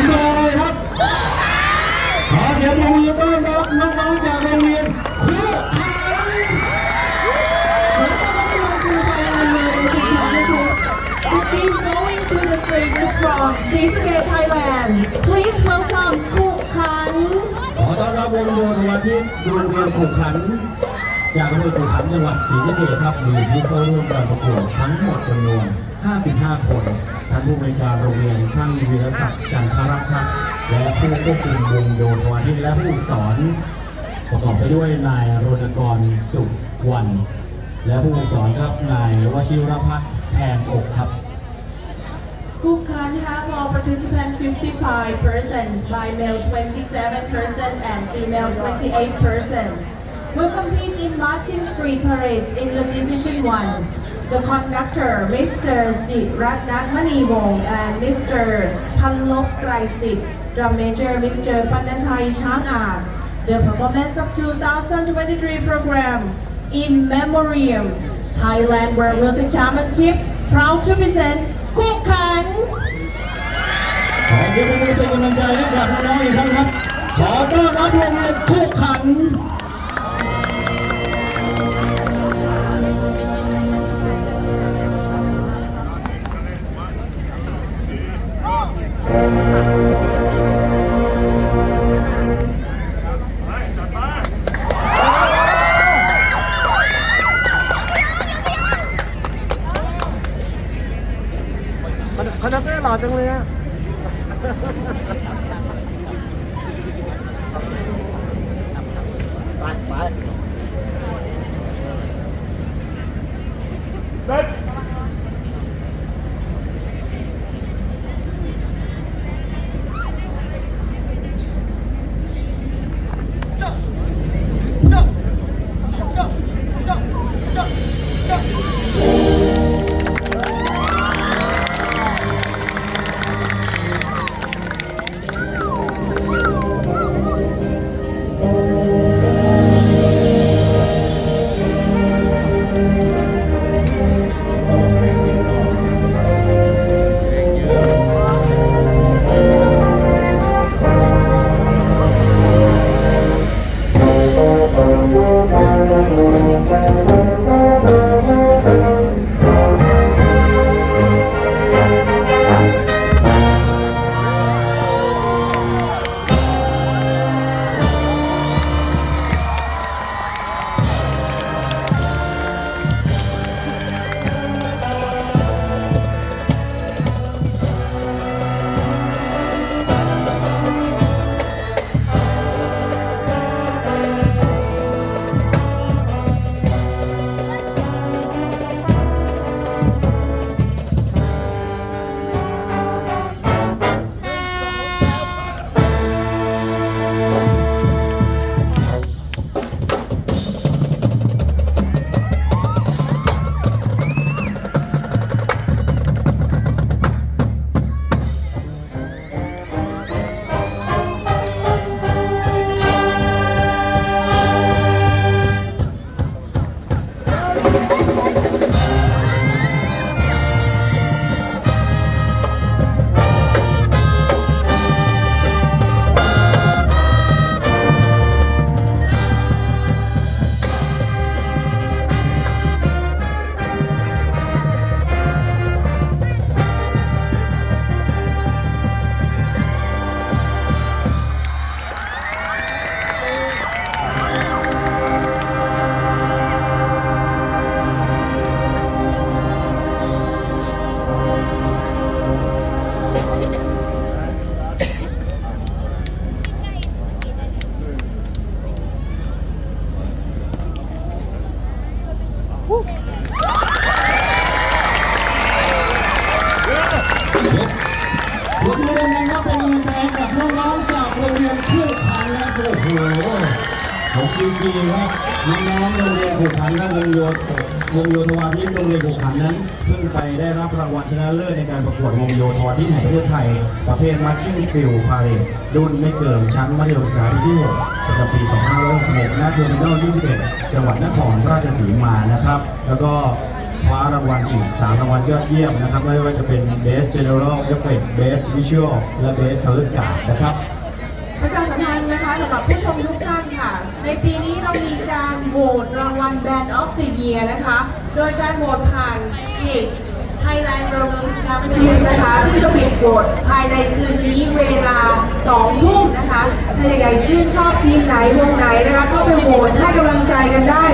ามตัวอะไรครับขอเสียงปรบมือต้อนรับน้องๆจากโรงเรียนคู่ขัน The team going to the street is from Seascape, Thailand. Please welcome Ku Kan. ขอต้อนรับวงโยธวาทิตโรงเรียนขู่ขัน จากอำเภอขู่ขันจังหวัดศรีสะเกษครับมีผู้เข้าร่วมการประกวดทั้งหมดจำนวน 55 คนท่านผู้บริการโรงเรียนท่านวีรศักดิ์จันทรักษ์ครับและผู้ควบคุมวงโยธวาทิตและผู้สอน ประกอบไปด้วยนายรณกรสุวรรณและผู้สอนครับนายวชิรพัฒน์แพงอกครับ Ku Kan have all participants 55 persons by male 27 percent and female 28 percent. Will compete in marching street parade in the division 1. The conductor, Mr. Jiratnat Maniwong and Mr. Panlop Traijit. Drum major, Mr. Panachai Chang'an. The performance of 2023 program in memoriam Thailand World Music Championship proud to present Ku Kan. ขอเสียงปรบมือเป็นกำลังใจ จังเลยอะ ผมเรียนนะครับเป็นกำลังใจกับน้องๆจากโรงเรียนคู่ขันนะโอ้โหผมยินดีครับน้องๆโรงเรียนคู่ขันนะโรงเรียน วงโยธวาทิตโรงเรียนคู่ขันนั้นเพิ่งไปได้รับรางวัลชนะเลิศในการประกวดวงโยธวาทิตแห่งประเทศไทย ประเภทมาชิ่งฟิลพาเรดรุ่นไม่เกินชั้นมัธยมศึกษาปีที่6ประจำปี 2566ณเทอร์มินอล21 จังหวัดนครราชสีมานะครับ แล้วก็คว้ารางวัลอีก 3 รางวัลยอดเยี่ยมนะครับ ไม่ว่าจะเป็น Best General Effect Best Visual และ Best Color Guard นะครับ ประชาสัมพันธ์นะคะสำหรับผู้ชมทุกท่านค่ะ ในปีนี้เรามีการโหวตรางวัล Band of the Year นะคะ โดยการโหวตผ่านเพจ Thailand Road Music Champions นะคะ ซึ่งจะปิดโหวตภายในคืนนี้เวลา 2 ทุ่มนะคะ ถ้าอยากชื่นชอบทีมไหนวงไหนนะคะ เข้าไปโหวตให้กำลังใจกันได้